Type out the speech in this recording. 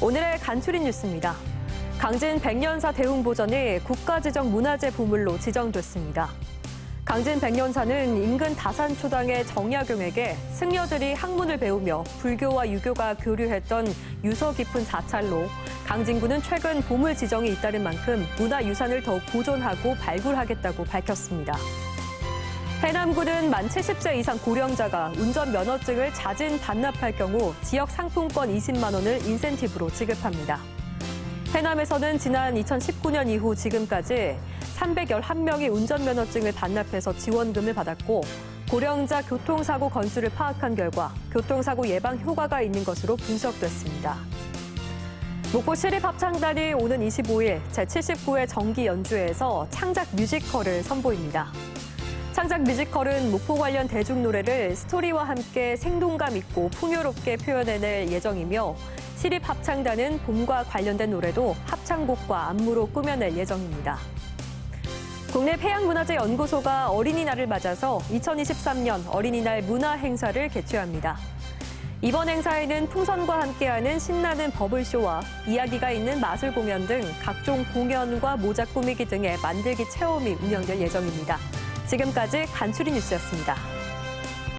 오늘의 간추린 뉴스입니다. 강진 백년사 대웅보전이 국가지정 문화재 보물로 지정됐습니다. 강진 백년사는 인근 다산초당의 정약용에게 승려들이 학문을 배우며 불교와 유교가 교류했던 유서 깊은 사찰로 강진구는 최근 보물 지정이 잇따른 만큼 문화유산을 더욱 보존하고 발굴하겠다고 밝혔습니다. 해남구는 만 70세 이상 고령자가 운전 면허증을 자진 반납할 경우 지역 상품권 20만 원을 인센티브로 지급합니다. 해남에서는 지난 2019년 이후 지금까지 311명이 운전면허증을 반납해서 지원금을 받았고 고령자 교통사고 건수를 파악한 결과 교통사고 예방 효과가 있는 것으로 분석됐습니다. 목포 시립합창단이 오는 25일 제79회 정기 연주회에서 창작 뮤지컬을 선보입니다. 창작 뮤지컬은 목포 관련 대중 노래를 스토리와 함께 생동감 있고 풍요롭게 표현해낼 예정이며 시립 합창단은 봄과 관련된 노래도 합창곡과 안무로 꾸며낼 예정입니다. 국내 폐양문화재연구소가 어린이날을 맞아서 2023년 어린이날 문화 행사를 개최합니다. 이번 행사에는 풍선과 함께하는 신나는 버블쇼와 이야기가 있는 마술 공연 등 각종 공연과 모자 꾸미기 등의 만들기 체험이 운영될 예정입니다. 지금까지 간추리 뉴스였습니다.